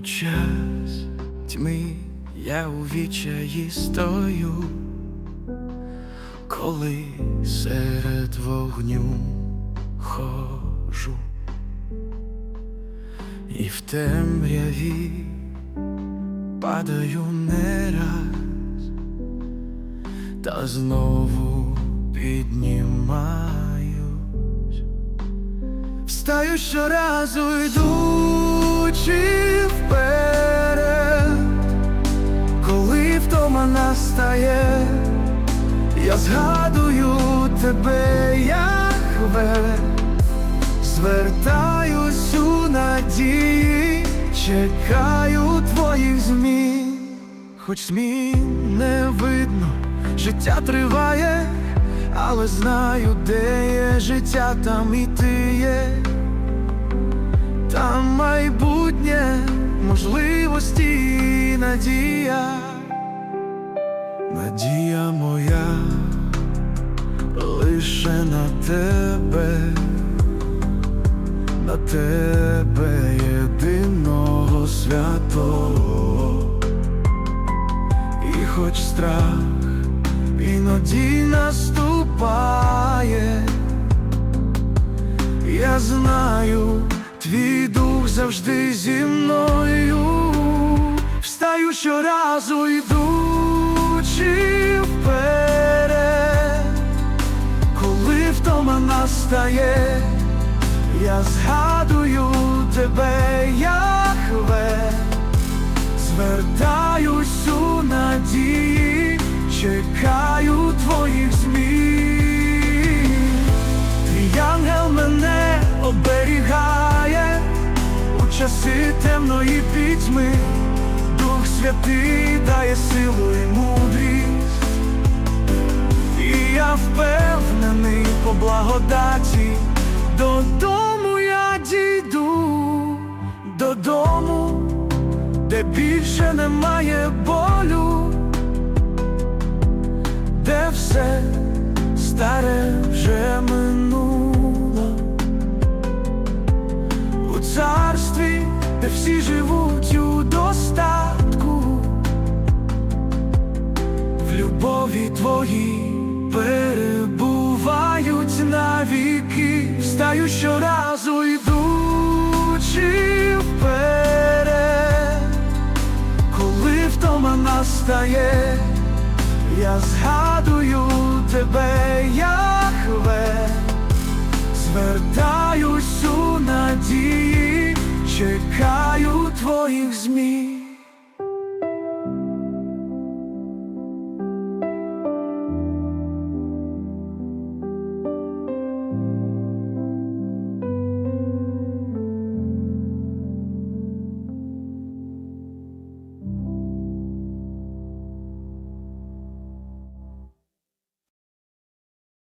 час тьми я у відчаї стою, коли серед вогню хожу, і в темряві падаю не раз, та знову піднімаюсь. Встаю щоразу йдучи вперед, коли втома настає, я згадую тебе, Яхве, звертаюсь у надії, чекаю твоїх змін, хоч змін не видно, життя триває, але знаю, де є життя, там і ти є. Там майбутнє, можливості надія, надія моя лише на тебе, на тебе єдиного святого, і хоч страх іноді наступає. Я знаю, твій дух завжди зі мною. Встаю щоразу йдучи вперед, коли втома настає, я згадую тебе, Яхве, звертаюсь у часи темної пітьми, Дух Святий дає силу і мудрість, і я впевнений по благодаті, додому я дійду, додому, де більше немає болю, де всі живуть у достатку, в любові твоїй перебувають навіки, встаю щоразу йдучи вперед, коли втома настає. Я згадую тебе, Яхве, звертаюсь у надії, чекаю твоїх змін.